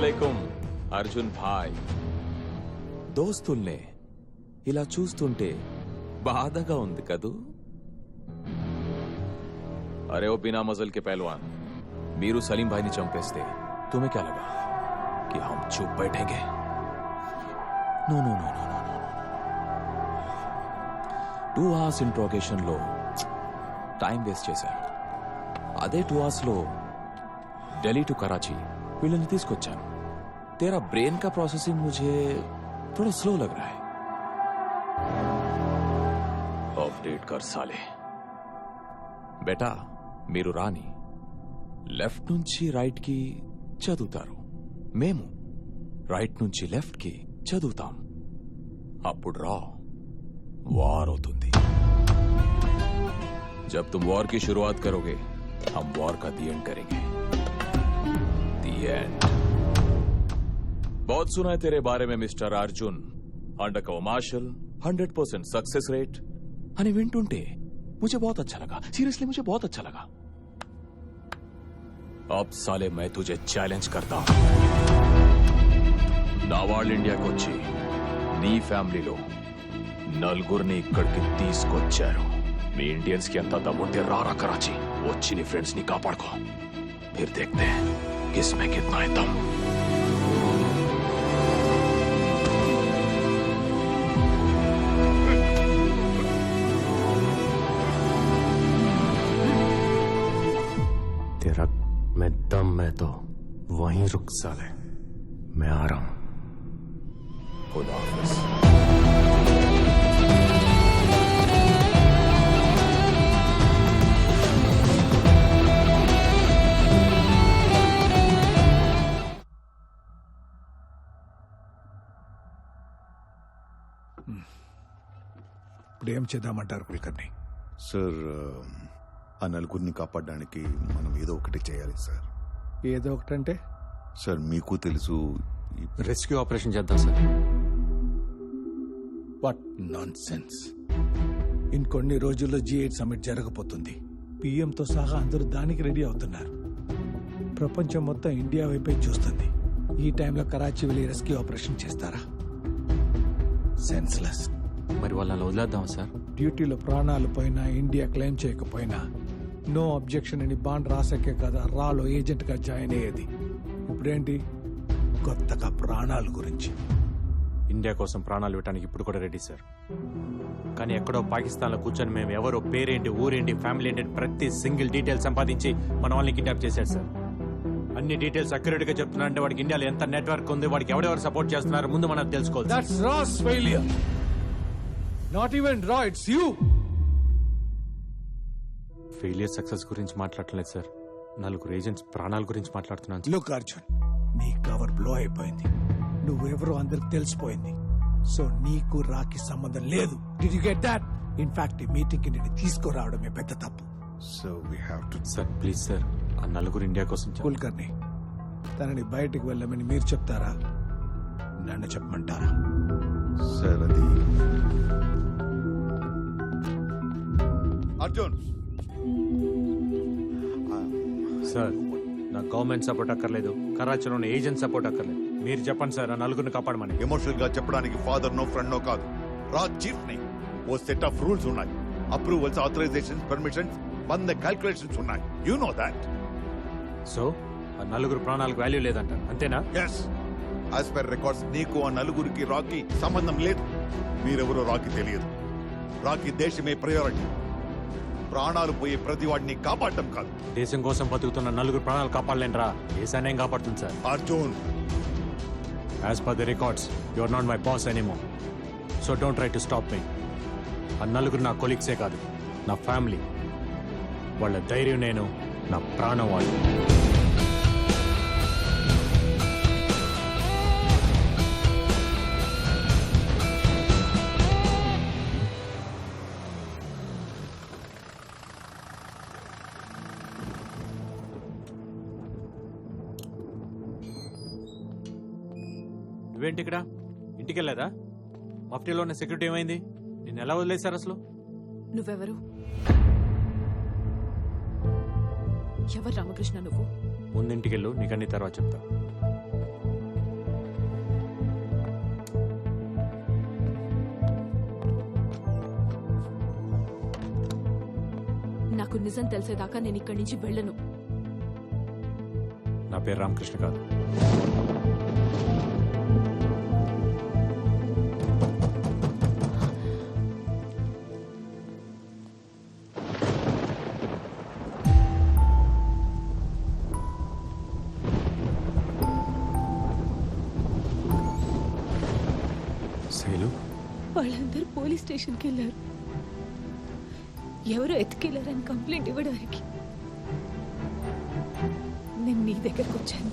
అస్సలం అర్జున్ భాయ్. దోస్తుల్నే ఇలా చూస్తుంటే బాధగా ఉంది కదూ? అరే ఓ బినా మజల్ కే పహల్వాన్ మీరు సలీం భాయ్ని చంపేస్తే తుమే క్యా లగా? కి హమ్ చూప్ బైఠేంగే. No no no no no two hours ఇంట్రోగేషన్లో time waste చేశారు. అదే టూ అవర్స్లో ఢిల్లీ టు కరాచీ వీళ్ళని తీసుకొచ్చాను. तेरा ब्रेन का प्रोसेसिंग मुझे थोड़ा स्लो लग रहा है अपडेट कर साले బేటా మీరు రాని లెఫ్ట్ నుంచి రైట్ కి చదువుతారు మేము రైట్ నుంచి లెఫ్ట్ కి చదువుతాం అప్పుడు రా వార్ అవుతుంది जब तुम वॉर की शुरुआत करोगे हम वॉर का दी एंड करेंगे दी एंड बहुत सुना है तेरे बारे में mister Arjun undercover marshal hundred percent success rate అని వింటుంటే मुझे बहुत अच्छा लगा सीरियसली मुझे बहुत अच्छा लगा अब साले मैं तुझे ఛాలెంజ్ करता हूं నా వాళ్ళు ఇండియాకి వచ్చి నీ ఫ్యామిలీలో నలుగురిని ఇక్కడికి తీసుకొచ్చారు మీ ఇండియన్స్ కి అంత దమ్ముంటే రారా కరాచీ వచ్చి నీ ఫ్రెండ్స్ ని కాపాడుకో ఫిర్ देखते हैं किसमें कितना मैं दम मैं तो वहीं रुक साले मैं आ रहा हूं खुदा हाफिज ఇప్పుడు ఏం చేద్దామంటారు కుల్కర్ని సార్ ఆ నలుగురిని కాపాడడానికి మనం ఏదో ఒకటి చేయాలి సార్. ఏదో ఒకటంటే? సార్ మీకు తెలుసు రెస్క్యూ ఆపరేషన్ చేద్దాం సార్. వాట్ నాన్ సెన్స్ ఇంకొన్ని రోజుల్లో జీ ఎయిట్ సమిట్ జరగబోతుంది. పిఎంతో సహా అందరూ దానికి రెడీ అవుతున్నారు. ప్రపంచం మొత్తం ఇండియా వైపే చూస్తుంది. ఈ టైంలో కరాచీ వెళ్ళి రెస్క్యూ ఆపరేషన్ చేస్తారా? సెన్స్లెస్ మరి వాళ్ళని వదిలేద్దాం సార్? డ్యూటీలో ప్రాణాలు పోయినా ఇండియా క్లెయిమ్ చేయకపోయినా నో అబ్జెక్షన్ అని బాండ్ రాసాకే కదా రాలో ఏజెంట్గా జాయిన్ అయ్యేది. ఇప్పుడేంటి? కొత్తగా ప్రాణాల గురించి. ఇండియా కోసం ప్రాణాలు ఇవ్వడానికి ఇప్పుడు కూడా రెడీ సార్. కానీ ఎక్కడో పాకిస్తాన్లో కూర్చొని మేము ఎవరో పేరేంటి ఊరేంటి ఫ్యామిలీ ఏంటి అని ప్రతి సింగిల్ డీటెయిల్ సంపాదించి మన వాళ్ళని కిడ్నాప్ చేశారు సార్. అన్ని డీటెయిల్స్ అక్యురేట్గా చెప్తున్నారంటే వాడికి ఇండియాలో ఎంత నెట్వర్క్ ఉంది వాడికి ఎవరెవరు సపోర్ట్ చేస్తున్నారు ముందు మనం తెలుసుకోవాలి sir. That's RAW's failure not even రా ఇట్స్ యూ ఫెయిలియర్ సక్సెస్ గురించి మాట్లాడలేదు సార్. నలుగురు ఏజెంట్స్ ప్రాణాల గురించి మాట్లాడుతున్నాను. లుక్ అర్జున్ నీ కవర్ బ్లో అయిపోయింది. నువ్వెవరో అందరికి తెలిసిపోయింది. సో నీకు రాకి సంబంధం లేదు. Did you get that in fact ఈ మీటింగ్కి నేను తీసుకురావడమే పెద్ద తప్పు. So we have to sir please sir ఆ నలుగురు ఇండియా కోసం కుల్కర్ని తనని బయటికి వెళ్ళమని మీరు చెప్తారా? నన్ను చెప్పమంటారా? సార్ అది అర్జున్ సార్ నాకు గవర్నమెంట్ సపోర్ట్ అక్కర్లేదు కరాచీలో ఉన్న ఏజెంట్ సపోర్ట్ అక్కర్లేదు. మీరు చెప్పండి సార్ ఆ నలుగురిని కాపాడమని. ఎమోషనల్గా చెప్పడానికి ఫాదర్ నో ఫ్రెండ్ నో కాదు. రా చీఫ్ని ఓ సెట్ ఆఫ్ రూల్స్ ఉన్నాయి. అప్రూవల్స్ ఆథరైజేషన్స్ పర్మిషన్స్ వంద క్యాల్కులేషన్స్ ఉన్నాయి. You know that. సో ఆ నలుగురు ప్రాణాలకు వాల్యూ లేదంట అంతేనా? ఎస్ యాజ్ పర్ రికార్డ్స్ నీకు ఆ నలుగురికి రాకి సంబంధం లేదు. మీరెవరో రాకి తెలియదు. రాకి దేశమే ప్రయారిటీ ప్రాణాలు పోయే ప్రతి వాడిని కాపాడటం కాదు. దేశం కోసం బతుకుతున్న నలుగురు ప్రాణాలు కాపాడలేంట్రా దేశాన్ని ఏం కాపాడుతుంది sir. Arjun. As per the records you are not my boss anymore so don't try to stop me ఆ నలుగురు నా కొలీగ్సే కాదు నా ఫ్యామిలీ. వాళ్ళ ధైర్యం నేను నా ప్రాణం వాళ్ళు. నువ్వేంటి ఇక్కడ? ఇంటికి వెళ్ళేదా మఫ్టీలో ఉన్న సెక్యూరిటీ ఏమైంది? నిన్ను ఎలా వదిలేశారు అసలు? నువ్వెవరు? ఎవరు రామకృష్ణ నువ్వు? ముందింటికి వెళ్ళు నీకన్నీ తర్వాత చెప్తా. నాకు నిజం తెలిసేదాకా నేను ఇక్కడి నుంచి వెళ్ళను. నా పేరు రామకృష్ణ కాదు. శైలు వాళ్ళందరూ పోలీస్ స్టేషన్కి వెళ్ళారు. ఎవరో ఎత్తుకెళ్ళారని కంప్లైంట్ ఇవ్వడానికి నేను నీ దగ్గరకు వచ్చాను.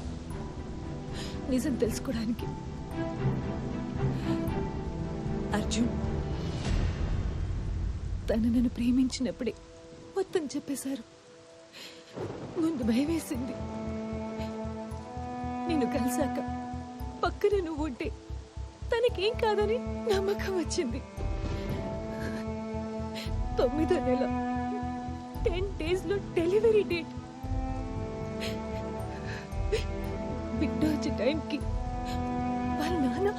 నిజం తెలుసుకోవడానికి. అర్జున్ తను నన్ను ప్రేమించినప్పుడే మొత్తం చెప్పేశారు. ముందు భయం వేసింది కలిసాక పక్కన నువ్వు ఉంటే తనకేం కాదని నమ్మకం వచ్చింది. తొమ్మిదో నెల. టెన్ డేస్లో డెలివరీ డేట్. బిడ్డ వచ్చే టైంకి వాళ్ళ నాన్న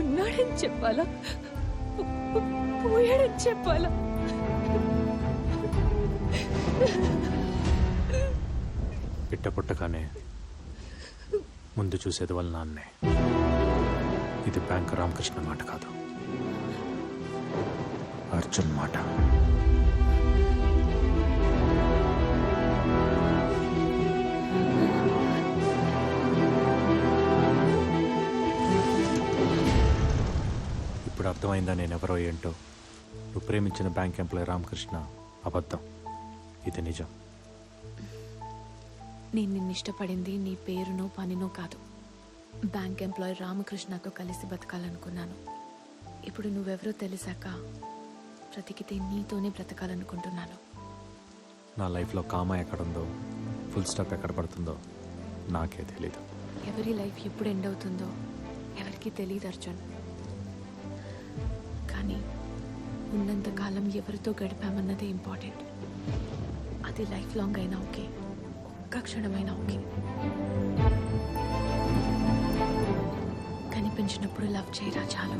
ఉన్నాడని చెప్పాలా? పోయాడని చెప్పాలా? బిడ్డ పుట్టగానే ముందు చూసేది వాళ్ళ నాన్నే. ఇది బ్యాంక్ రామకృష్ణ మాట కాదు. అర్జున్ మాట. ఇప్పుడు అర్థమైందా నేను ఎవరో ఏంటో? నువ్వు ప్రేమించిన బ్యాంక్ ఎంప్లాయీ రామకృష్ణ అబద్ధం. ఇది నిజం. నేను నిన్ను ఇష్టపడింది నీ పేరునో పనినో కాదు. బ్యాంక్ ఎంప్లాయీ రామకృష్ణతో కలిసి బతకాలనుకున్నాను. ఇప్పుడు నువ్వెవరో తెలిసాక బ్రతికితే నీతోనే బ్రతకాలనుకుంటున్నాను. నా లైఫ్లో కామా ఎక్కడుందో ఫుల్ స్టాప్ ఎక్కడ పడుతుందో నాకే తెలీదు. ఎవరి లైఫ్ ఎప్పుడు ఎండ్ అవుతుందో ఎవరికి తెలియదు అర్జున్. కానీ ఉన్నంత కాలం ఎవరితో గడిపామన్నదే ఇంపార్టెంట్. అది లైఫ్ లాంగ్ అయినా ఓకే ఒక్క క్షణమైనా ఓకే. కనిపించినప్పుడు లవ్ చేయరా చాలు